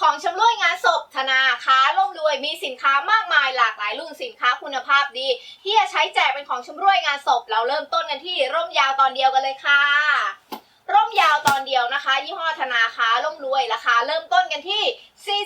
ของชำร่วยงานศพธนาค้าร่มรวยมีสินค้ามากมายหลากหลายรุ่นสินค้าคุณภาพดี ที่จะใช้แจกเป็นของชำร่วยงานศพ เราเริ่มต้นกันที่ร่มยาวตอนเดียวกันเลยค่ะ ร่มยาวตอนเดี ยี่ห้อธนาคาร่มรวยราคาเริ่มต้นกันที่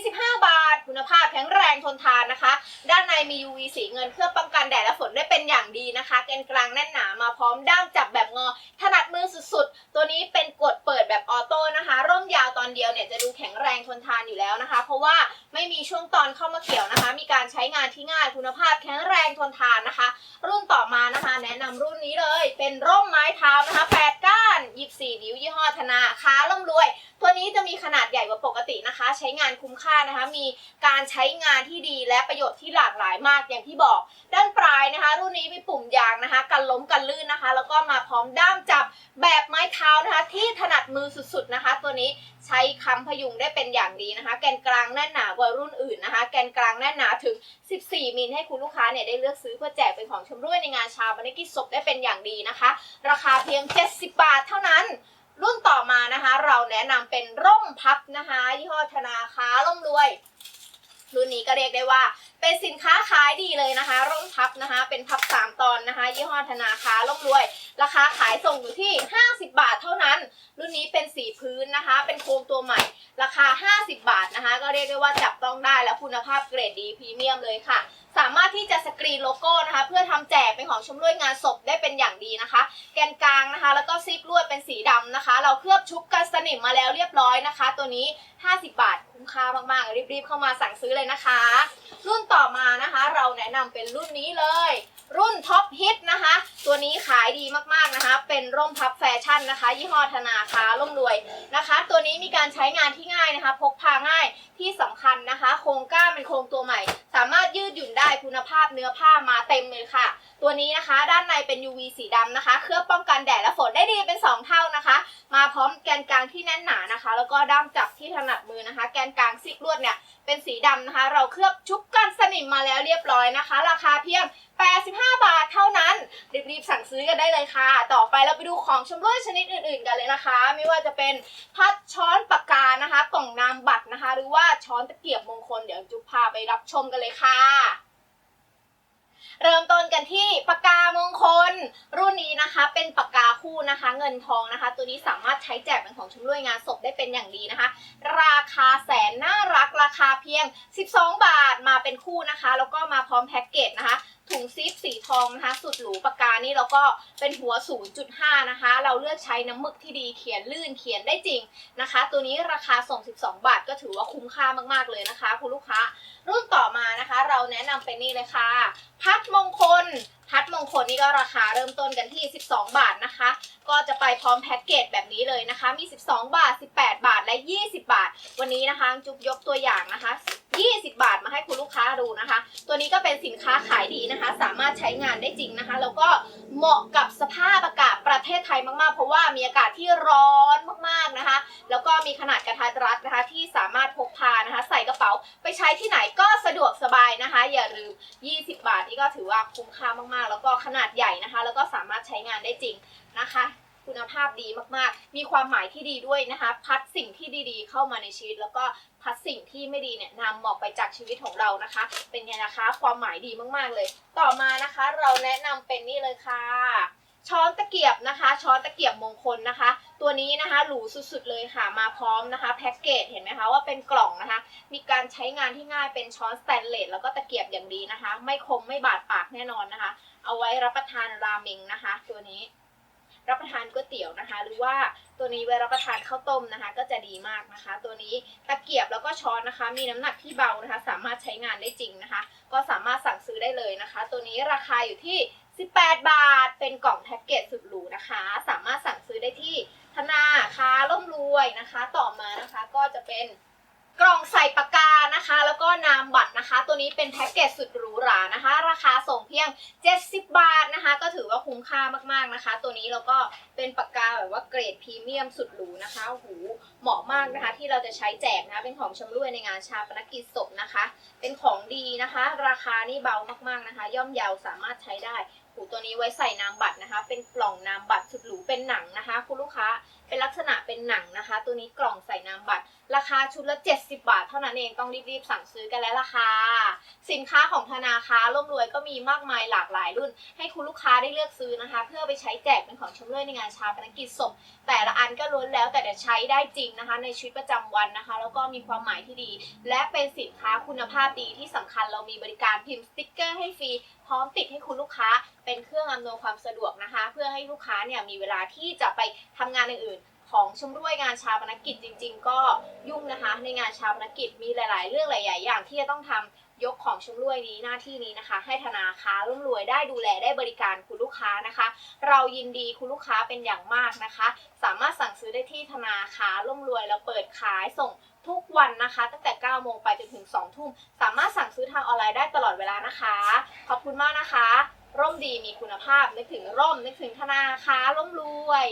45 บาท คุณภาพแข็งแรงทนทานนะคะ ด้านในมี UV สีเงินเพื่อป้องกันแดดและฝนได้เป็นอย่างดีนะคะแกนกลางแน่นหนามาพร้อมด้ามจับแบบงอ ถนัดมือสุดๆ ตัวนี้เป็นกดเปิดแบบออโต้นะคะ ร่มยาวตอนเดียวเนี่ยจะดูแข็งแรงทนทานอยู่แล้วนะคะ เพราะว่าไม่มีช่วงตอนเข้ามาเกี่ยวนะคะ มีการใช้งานที่ง่ายคุณภาพแข็งแรงทนทานนะคะ รุ่นต่อมานะคะ แนะนำรุ่นนี้เลย เป็นร่มไม้เท้านะคะ8 น 24 นิ้วยี่ห้อธนาค้าร่ำรวย ตัวนี้จะมีขนาดใหญ่กว่าปกตินะคะ ใช้งานคุ้มค่านะคะ มีการใช้งานที่ดีและประโยชน์ที่หลากหลายมากอย่างที่บอก ด้านปลายนะคะ รุ่นนี้มีปุ่มยางนะคะ กันล้มกันลื่นนะคะ แล้วก็มาพร้อมด้ามจับแบบไม้เท้านะคะ ที่ถนัดมือสุดๆนะคะ ตัวนี้ ช้ค้ำพยุงได้เป็นอย่างดีนะคะ แกนกลางแน่นหนากว่ารุ่นอื่นนะคะ แกนกลางแน่นหนาถึง 14 มิลให้คุณลูกค้าเนี่ยได้เลือกซื้อเพื่อแจกเป็นของชำร่วยในงานชาบันกิจศพได้เป็นอย่างดีนะคะ ราคาเพียง 70 บาทเท่านั้นรุ่นต่อมานะคะ เราแนะนำเป็นร่มพับนะคะยี่ห้อธนาคาร่มรวย รุ่นนี้ก็เรียกได้ว่า เป็นสินค้าขายดีเลยนะคะ ร่มพับนะคะ เป็นพับ 3 ตอนนะคะ ยี่ห้อธนาคาร่มรวย ราคาขายส่งอยู่ที่ 50 บาทเท่านั้น รุ่นนี้เป็นสีพื้นนะคะ เป็นโครงตัวใหม่ ราคา 50 บาทนะคะ ก็เรียกได้ว่าจับต้องได้และคุณภาพเกรดดีพรีเมียมเลยค่ะ สามารถที่จะสกรีนโลโก้นะคะ เพื่อทำแจกเป็นของชำร่วยงานศพได้เป็นอย่างดีนะคะ แกนกลางนะคะ แล้วก็ซิปลวดเป็นสีดำนะคะ เราเคลือบชุบกันสนิมมาแล้วเรียบร้อยนะคะ ตัวนี้ 50 บาทคุ้มค่ามากๆรีบๆ เข้ามาสั่งซื้อเลยนะคะ รุ่นต่อมานะคะ เราแนะนำเป็นรุ่นนี้เลย รุ่นท็อปฮิตนะคะ ตัวนี้ขายดีมากๆนะคะ เป็นร่มพับ ชั่นนะคะ ยี่ห้อธนาคาร่มรวยนะคะ ตัวนี้มีการใช้งานที่ง่ายนะคะ พกพาง่ายที่สำคัญนะคะ โครงก้านเป็นโครงตัวใหม่ สามารถยืดหยุ่นได้คุณภาพเนื้อผ้ามาเต็มเลยค่ะ ตัวนี้นะคะ ด้านในเป็น UV สีดำนะคะ เคลือบป้องกันแดดและฝนได้ดีเป็น 2 เท่านะคะ มาพร้อมแกนกลางที่แน่นหนานะคะ แล้วก็ด้ามจับที่ถนัดมือนะคะ แกนกลางซิกลวดเนี่ย เป็นสีดำนะคะ เราเคลือบชุบกันสนิมมาแล้วเรียบร้อยนะคะ ราคาเพียง 85 บาทเท่านั้น รีบๆสั่งซื้อกันได้เลยค่ะ ต่อไปเราไปดูของชำร่วยชนิดอื่นๆกันเลยนะคะ ไม่ว่าจะเป็นพัดช้อนปากกานะคะ กล่องนามบัตรนะคะ หรือว่าช้อนตะเกียบมงคลเดี๋ยวจุ๊บพาไปรับชมกันเลยค่ะเริ่มต้นกันที่ปากกามงคล นี้นะคะ เป็นปากกาคู่นะคะ เงินทองนะคะ ตัวนี้สามารถใช้แจกเป็นของชำร่วยงานศพได้เป็นอย่างดีนะคะ ราคาแสนน่ารักราคาเพียง 12 บาทมาเป็นคู่นะคะ แล้วก็มาพร้อมแพ็กเกจนะคะถุงซิปสีทองนะคะ สุดหรูปากกานี่แล้วก็เป็นหัว 0.5 นะคะ เราเลือกใช้น้ำหมึกที่ดีเขียนลื่นเขียนได้จริงนะคะ ตัวนี้ราคาส่ง 12 บาทก็ถือว่าคุ้มค่ามากๆเลยนะคะ คุณลูกค้า รุ่นต่อมานะคะ เราแนะนำเป็นนี่เลยค่ะ พัดมงคล พัดมงคลนี่ก็ราคาเริ่มต้นกันที่ 12 บาทนะคะ ก็จะไปพร้อมแพ็กเกจแบบนี้เลยนะคะ มี 12 บาท 18 บาทและ 20 บาท วันนี้นะคะจุ๊บยกตัวอย่างนะคะ 20 บาทมาให้คุณลูกค้าดูนะคะ ตัวนี้ก็เป็นสินค้าขายดีนะคะ สามารถใช้งานได้จริงนะคะ แล้วก็เหมาะกับสภาพอากาศ ประเทศไทยมากๆ เพราะว่ามีอากาศที่ร้อนมากๆนะคะ แล้วก็มีขนาดกระทัดรัดนะคะที่สามารถพกพานะคะ ใส่กระเป๋าไปใช้ที่ไหนก็สะดวกสบายนะคะ อย่าลืม 20 บาทนี่ก็ถือว่าคุ้มค่ามากๆ แล้วก็ขนาดใหญ่นะคะ แล้วก็สามารถใช้งานได้จริงนะคะคุณภาพดีมากๆ มีความหมายที่ดีด้วยนะคะ พัดสิ่งที่ดีๆ เข้ามาในชีวิต แล้วก็พัดสิ่งที่ไม่ดีเนี่ยนำออกไปจากชีวิตของเรานะคะ เป็นไงนะคะ ความหมายดีมากๆเลย ต่อมานะคะ เราแนะนำเป็นนี่เลยค่ะ ช้อนตะเกียบนะคะ ช้อนตะเกียบมงคลนะคะ ตัวนี้นะคะหรูสุดๆเลยค่ะมาพร้อมนะคะแพ็กเกจเห็นไหมคะว่าเป็นกล่องนะคะ มีการใช้งานที่ง่ายเป็นช้อนสแตนเลสแล้วก็ตะเกียบอย่างดีนะคะ ไม่คมไม่บาดปากแน่นอนนะคะ เอาไว้รับประทานราเมงนะคะ ตัวนี้รับประทานก๋วยเตี๋ยวนะคะ หรือว่าตัวนี้ไว้รับประทานข้าวต้มนะคะ ก็จะดีมากนะคะ ตัวนี้ตะเกียบแล้วก็ช้อนนะคะ มีน้ำหนักที่เบานะคะ สามารถใช้งานได้จริงนะคะ ก็สามารถสั่งซื้อได้เลยนะคะ ตัวนี้ราคาอยู่ที่ 18 บาท เป็นกล่องแพ็กเกจสุดหรูนะคะ สามารถสั่งซื้อได้ที่ธนาคาร่มรวยนะคะ ต่อมานะคะก็จะเป็นกล่องใส่ปากกานะคะ แล้วก็นามบัตรนะคะ ตัวนี้เป็นแพ็กเกจสุดหรูหรานะคะ ราคาส่งเพียง 70 บาทนะคะ ก็ถือว่าคุ้มค่ามากๆนะคะ ตัวนี้เราก็เป็นปากกาแบบว่าเกรดพรีเมียมสุดหรูนะคะโอ้โหเหมาะมากนะคะ ที่เราจะใช้แจกนะคะเป็นของชำร่วยในงานชาปนกิจศพนะคะ เป็นของดีนะคะ ราคานี่เบามากๆนะคะ ย่อมเยาวสามารถใช้ได้ หูตัวนี้ไว้ใส่น้ำบัตรนะคะ เป็นกล่องน้ำบัตรสุดหรูเป็นหนังนะคะ คุณลูกค้า เป็นลักษณะเป็นหนังนะคะ ตัวนี้กล่องใส่นามบัตร ราคาชุดละ 70 บาท เท่านั้นเองต้องรีบๆสั่งซื้อกันแล้วล่ะค่ะสินค้าของธนาคารร่วมรวยก็มีมากมายหลากหลายรุ่น ให้คุณลูกค้าได้เลือกซื้อนะคะ เพื่อไปใช้แจกเป็นของชำร่วยในงานชาปนกิจศพ แต่ละอันก็ล้วนแล้วแต่จะใช้ได้จริงนะคะ ในชีวิตประจำวันนะคะ แล้วก็มีความหมายที่ดี และเป็นสินค้าคุณภาพดีที่สำคัญเรามีบริการพิมพ์สติ๊กเกอร์ให้ฟรีพร้อมติดให้คุณลูกค้าเป็นเครื่องอำนวยความสะดวกนะคะ เพื่อให้ลูกค้าเนี่ยมีเวลาที่จะไปทำงานอื่น ของชมรวยงานชาปนกิจจริง ๆ ก็ยุ่งนะคะ ในงานชาปนกิจมีหลาย ๆ เรื่องหลายๆอย่างที่จะต้องทำยกของชมรวยนี้หน้าที่นี้นะคะ ให้ธนาคารร่วมรวยได้ดูแลได้บริการคุณลูกค้านะคะ เรายินดีคุณลูกค้าเป็นอย่างมากนะคะ สามารถสั่งซื้อได้ที่ธนาคารร่วมรวยเราเปิดขายส่งทุกวันนะคะ ตั้งแต่ 9 โมงไปจนถึง 2 ทุ่ม สามารถสั่งซื้อทางออนไลน์ได้ตลอดเวลานะคะ ขอบคุณมากนะคะ ร่มดีมีคุณภาพนึกถึงร่มนึกถึงธนาคารร่มรวย